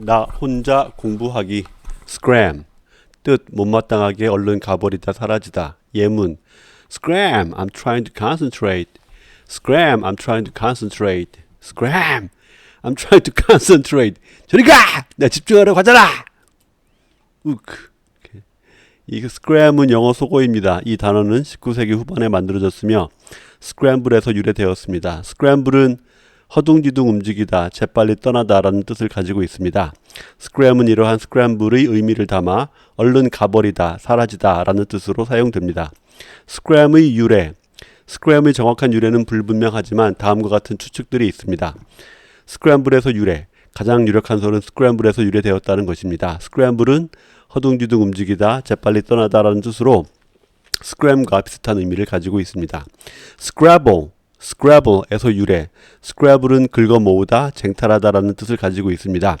나 혼자 공부하기 scram 뜻 못마땅하게 얼른 가버리다 사라지다 예문 scram I'm trying to concentrate scram I'm trying to concentrate scram I'm trying to concentrate 저리 가! 나 집중하려고 하잖아 우크 이 scram은 영어 속어입니다. 이 단어는 19세기 후반에 만들어졌으며 scramble에서 유래되었습니다. scramble은 허둥지둥 움직이다, 재빨리 떠나다라는 뜻을 가지고 있습니다. scram은 이러한 scramble의 의미를 담아 얼른 가버리다, 사라지다라는 뜻으로 사용됩니다. scram의 유래 scram의 정확한 유래는 불분명하지만 다음과 같은 추측들이 있습니다. 스크램블에서 유래 가장 유력한 설은 스크램블에서 유래되었다는 것입니다. 스크램블은 허둥지둥 움직이다, 재빨리 떠나다라는 뜻으로 스크램과 비슷한 의미를 가지고 있습니다. 스크래블, 스크래블에서 유래, 스크래블은 긁어 모으다, 쟁탈하다라는 뜻을 가지고 있습니다.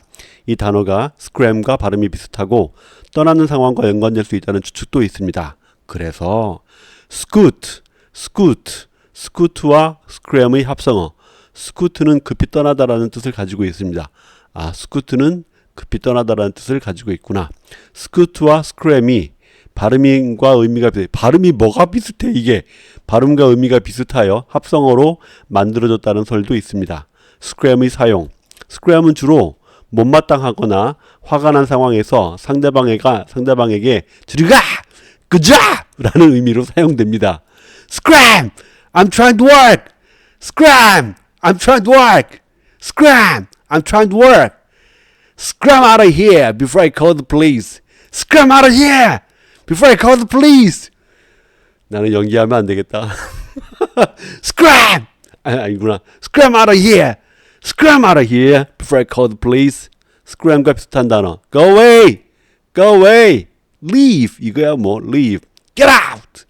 이 단어가 스크램과 발음이 비슷하고 떠나는 상황과 연관될 수 있다는 추측도 있습니다. 그래서 스쿠트, 스쿠트, 스쿠트와 스크램의 합성어, 스쿠트는 급히 떠나다라는 뜻을 가지고 있습니다. 아, 스쿠트는 급히 떠나다라는 뜻을 가지고 있구나. 스쿠트와 스크램이 발음과 의미가 비슷해. 발음이 뭐가 비슷해 이게? 발음과 의미가 비슷하여 합성어로 만들어졌다는 설도 있습니다. 스크램의 사용. 스크램은 주로 못마땅하거나 화가 난 상황에서 상대방에가 상대방에게 저리가 그자 라는 의미로 사용됩니다. Scram! I'm trying to work. Scram! I'm trying to work. Scram! I'm trying to work. Scram out of here before I call the police. Scram out of here before I call the police. 나는 연기하면 안 되겠다. Scram! 아, 아니구나. Scram out of here. Scram out of here before I call the police. Scram과 비슷한 단어. Go away. Go away. Leave. 이거야 뭐. Leave. Get out.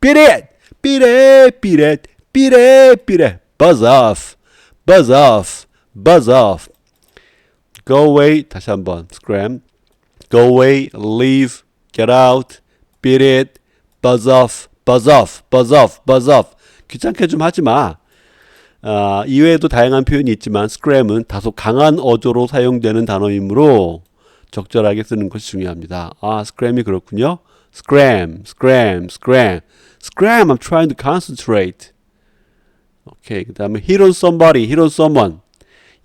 Beat it. Beat it. Beat it. Beat it. Beat it. Buzz off. Buzz off. Buzz off. Go away. 다시 한번. Scram. Go away. Leave. Get out. Beat it. Buzz off. Buzz off. Buzz off. Buzz off. 귀찮게 좀 하지 마. 아, 이외에도 다양한 표현이 있지만 scram은 다소 강한 어조로 사용되는 단어이므로 적절하게 쓰는 것이 중요합니다. 아, scram이 그렇군요. scram, scram, scram. scram, I'm trying to concentrate. 오케이. 그 다음에 hit on somebody, hit on someone.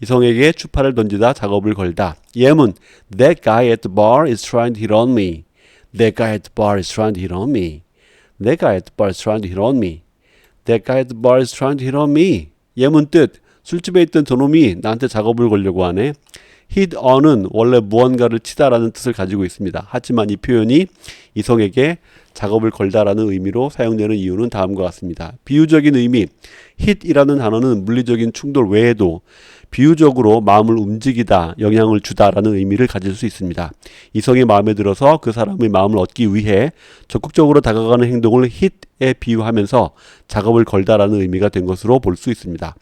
이성에게 추파를 던지다 작업을 걸다. 예문 That guy at the bar is trying to hit on me. That guy at the bar is trying to hit on me. That guy at the bar is trying to hit on me. That guy at the bar is trying to hit on me. 예문 뜻 술집에 있던 저놈이 나한테 작업을 걸려고 하네. hit on은 원래 무언가를 치다라는 뜻을 가지고 있습니다. 하지만 이 표현이 이성에게 작업을 걸다라는 의미로 사용되는 이유는 다음과 같습니다. 비유적인 의미, hit이라는 단어는 물리적인 충돌 외에도 비유적으로 마음을 움직이다, 영향을 주다라는 의미를 가질 수 있습니다. 이성의 마음에 들어서 그 사람의 마음을 얻기 위해 적극적으로 다가가는 행동을 hit에 비유하면서 작업을 걸다라는 의미가 된 것으로 볼 수 있습니다.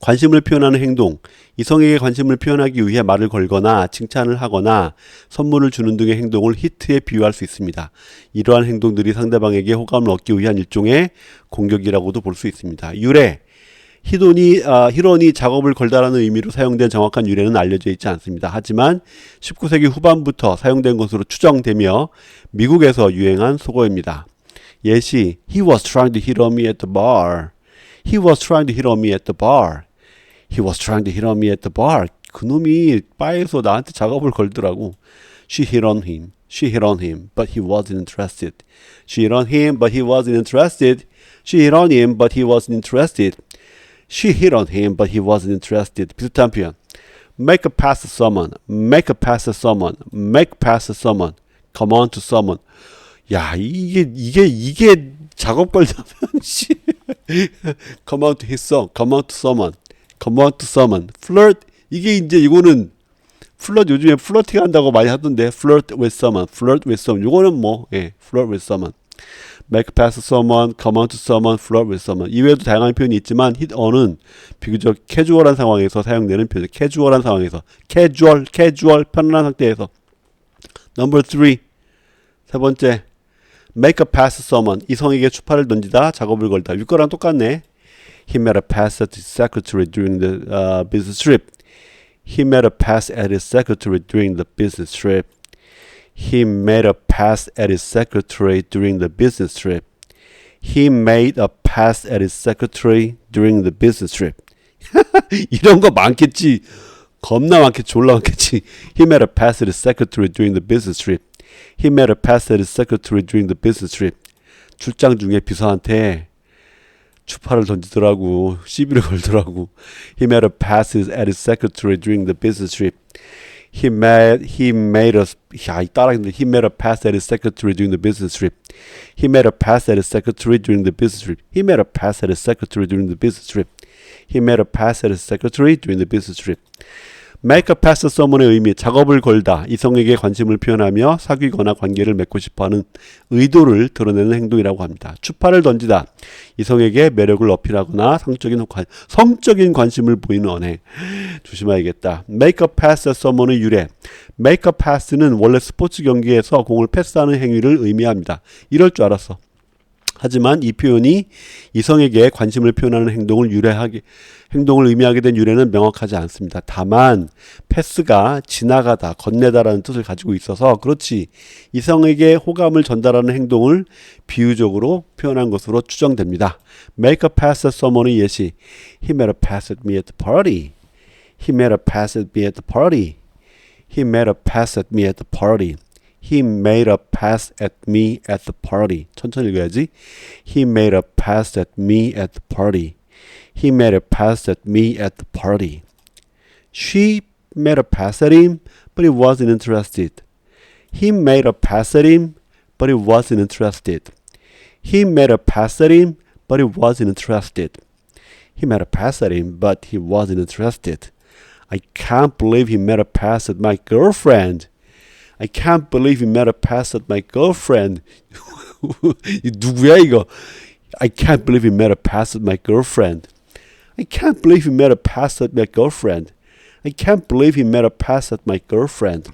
관심을 표현하는 행동, 이성에게 관심을 표현하기 위해 말을 걸거나 칭찬을 하거나 선물을 주는 등의 행동을 히트에 비유할 수 있습니다. 이러한 행동들이 상대방에게 호감을 얻기 위한 일종의 공격이라고도 볼 수 있습니다. 유래, 히돈이 아, 히론이 작업을 걸다라는 의미로 사용된 정확한 유래는 알려져 있지 않습니다. 하지만 19세기 후반부터 사용된 것으로 추정되며 미국에서 유행한 속어입니다. 예시 He was trying to hit on me at the bar. He was trying to hit on me at the bar. He was trying to hit on me at the bar. 그놈이 바에서 나한테 작업을 걸더라고. She hit on him. She hit on him, but he wasn't interested. She hit on him, but he wasn't interested. She hit on him, but he wasn't interested. She hit on him, but he wasn't interested. 비슷한 표현. Make a pass to someone. Make a pass to someone. Make a pass to someone. Come on to someone. 야, 이게, 이게, 이게 작업 걸려면, 씨. Come on to his song. Come on to someone. Come on to someone. Flirt. 이게 이제 이거는 플러트 요즘에 플러팅 한다고 많이 하던데 flirt with someone, flirt with someone. 요거는 뭐 예, flirt with someone. Make pass someone, come on to someone, flirt with someone. 이외에도 다양한 표현이 있지만 hit on은 비교적 캐주얼한 상황에서 사용되는 표현. 캐주얼한 상황에서 캐주얼, 캐주얼 편안한 상태에서. Number three 세 번째 make a pass someone 이성에게 추파를 던지다 작업을 걸다 윗거랑 똑같네. He made a pass at the secretary during the uh, business trip. He made a pass at his secretary during the business trip. He made a pass at his secretary during the business trip. He made a pass at his secretary during the business trip. 이런 거 많겠지. 겁나 많겠지. 졸라 많겠지. He made a pass at his secretary during the business trip. He made a pass at his secretary during the business trip. 출장 중에 비서한테 추파를 던지더라고. 시비를 걸더라고. He made a pass at his secretary during the business trip. he made he made us. yeah, he thought he made a pass at his secretary during the business trip. He made a pass at his secretary during the business trip. He made a pass at his secretary during the business trip. He made a pass at his secretary during the business trip. Make a pass someone의 의미, 작업을 걸다, 이성에게 관심을 표현하며 사귀거나 관계를 맺고 싶어하는 의도를 드러내는 행동이라고 합니다. 추파를 던지다, 이성에게 매력을 어필하거나 성적인, 관, 성적인 관심을 보이는 언행. 조심해야겠다. Make a pass someone의 유래. Make a pass는 원래 스포츠 경기에서 공을 패스하는 행위를 의미합니다. 이럴 줄 알았어. 하지만 이 표현이 이성에게 관심을 표현하는 행동을 유래하게 행동을 의미하게 된 유래는 명확하지 않습니다. 다만 패스가 지나가다, 건네다라는 뜻을 가지고 있어서 그렇지 이성에게 호감을 전달하는 행동을 비유적으로 표현한 것으로 추정됩니다. Make a pass at someone의 예시. He made a pass at me at the party. He made a pass at me at the party. He made a pass at me at the party. He made a pass at me at the party. 천천히 읽어야지. He made a pass at me at the party. He made a pass at me at the party. She made a pass at him, but he wasn't interested. He made a pass at him, but he wasn't interested. He made a pass at him, but he wasn't interested. He made a pass at him, but he wasn't interested. I can't believe he made a pass at my girlfriend. I can't believe he made a pass at my girlfriend. 이 누구야 이거? I can't believe he made a pass at my girlfriend. I can't believe he made a pass at my girlfriend. I can't believe he made a pass at my girlfriend.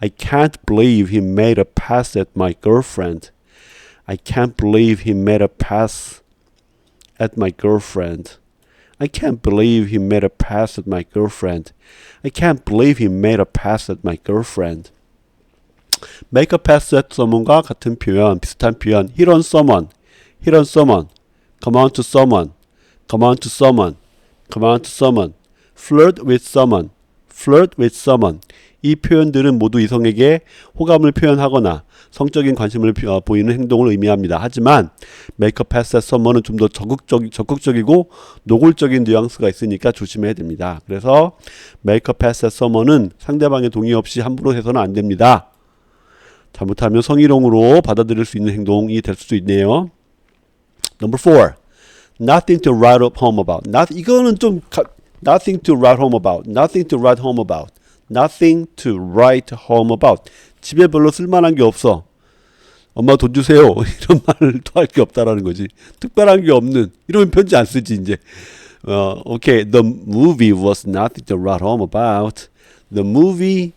I can't believe he made a pass at my girlfriend. I can't believe he made a pass at my girlfriend. I can't believe he made a pass at my girlfriend. I can't believe he made a pass at my girlfriend. Make a pass at someone과 같은 표현, 비슷한 표현. hit on someone, hit on someone, come on to someone, come on to someone, come on to someone, flirt with someone, flirt with someone. 이 표현들은 모두 이성에게 호감을 표현하거나 성적인 관심을 어, 보이는 행동을 의미합니다. 하지만 pass at someone은 좀더 적극적, 적극적이고 노골적인 뉘앙스가 있으니까 조심해야 됩니다. 그래서 pass at someone은 상대방의 동의 없이 함부로 해서는 안 됩니다. 잘못하면 성희롱으로 받아들일 수 있는 행동이 될 수도 있네요. Number four, nothing to write home about. Not, 이거는 좀 가, nothing to write home about. Nothing to write home about. Nothing to write home about. 집에 별로 쓸만한 게 없어. 엄마 돈 주세요. 이런 또할게 없다라는 거지. 특별한 게 없는. 이러면 편지 안 쓰지 이제. 어, okay. The movie was nothing to write home about. The movie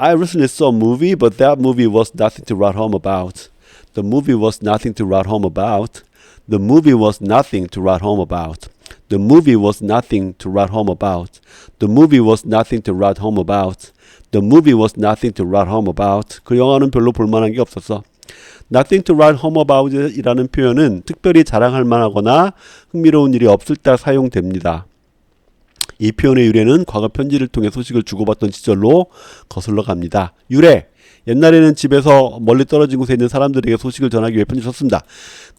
I recently saw a movie, but that movie was nothing to write home about. The movie was nothing to write home about. The movie was nothing to write home about. The movie was nothing to write home about. The movie was nothing to write home about. The movie was nothing to write home about. 그 영화는 별로 볼만한 게 없었어. Nothing to write home about 이라는 표현은 특별히 자랑할 만하거나 흥미로운 일이 없을 때 사용됩니다. 이 표현의 유래는 과거 편지를 통해 소식을 주고받던 시절로 거슬러 갑니다. 유래. 옛날에는 집에서 멀리 떨어진 곳에 있는 사람들에게 소식을 전하기 위해 편지를 썼습니다.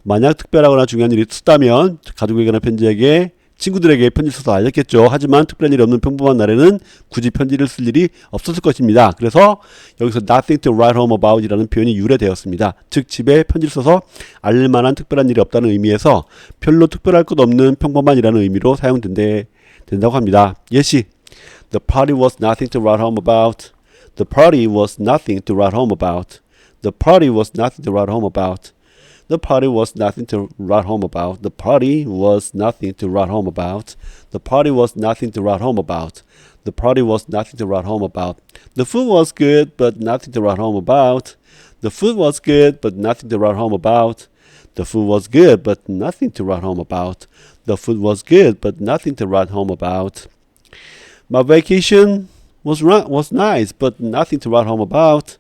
만약 특별하거나 중요한 일이 있다면 가족에게나 편지에게 친구들에게 편지를 써서 알렸겠죠. 하지만 특별한 일이 없는 평범한 날에는 굳이 편지를 쓸 일이 없었을 것입니다. 그래서 여기서 nothing to write home about 이라는 표현이 유래되었습니다. 즉 집에 편지를 써서 알릴 만한 특별한 일이 없다는 의미에서 별로 특별할 것 없는 평범한이라는 의미로 사용된대 된다고 합니다. 예시 The party was nothing to write home about. The party was nothing to write home about. The party was nothing to write home about. The party was nothing to write home about. The party was nothing to write home about. The party was nothing to write home about. The party was nothing to write home about. The food was good, but nothing to write home about. The food was good, but nothing to write home about. The food was good, but nothing to write home about. The food was good, but nothing to write home about. My vacation was was nice, but nothing to write home about.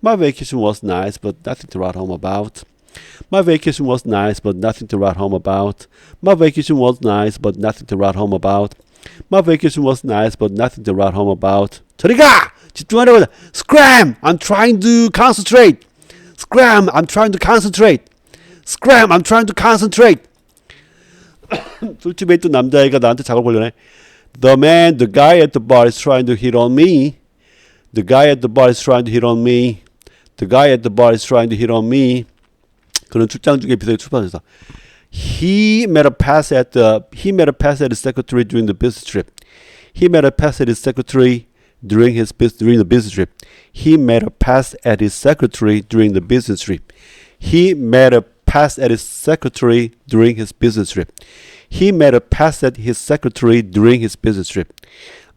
My vacation was nice, but nothing to write home about. My vacation was nice, but nothing to write home about. My vacation was nice, but nothing to write home about. My vacation was nice, but nothing to write home about. Toriga! Scram! I'm trying to concentrate! Scram! I'm trying to concentrate! Scram! I'm trying to concentrate. 술집에 있던 남자애가 나한테 작업 걸려네. The man, the guy at the bar is trying to hit on me. The guy at the bar is trying to hit on me. The guy at the bar is trying to hit on me. 그런 출장 중에 비서에 출판해서 He made a pass at the he made a pass at his secretary during the business trip. He made a pass at his secretary during his bus- during the business trip. He made a pass at his secretary during the business trip. He made a pass at his secretary during his business trip. He made a pass at his secretary during his business trip.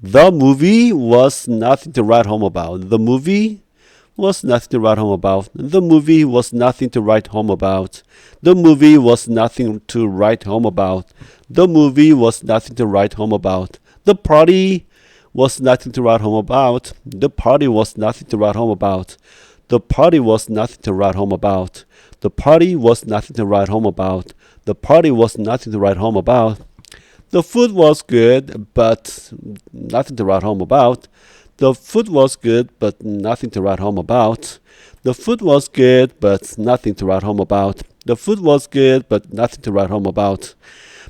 The movie was nothing to write home about. The movie was nothing to write home about. The movie was nothing to write home about. The movie was nothing to write home about. The movie was nothing to write home about. The party was nothing to write home about. The party was nothing to write home about. The party was nothing to write home about. The party was nothing to write home about. The party was nothing to write home about. The food was good, but nothing to write home about. The food was good, but nothing to write home about. The food was good, but nothing to write home about. The food was good, but nothing to write home about.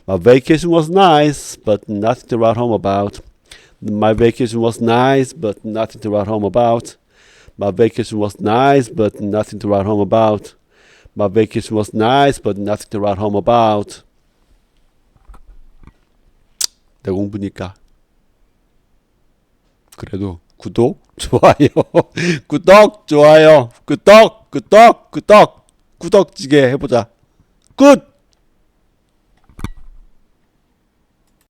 My vacation was nice, but nothing to write home about. My vacation was nice, but nothing to write home about. My vacation was nice, but nothing to write home about. My vacation was nice, but nothing to write home about. 내 공부니까. 그래도 구독, 좋아요, 구독, 좋아요, 구독, 구독, 구독, 구독지게 해보자. 굿!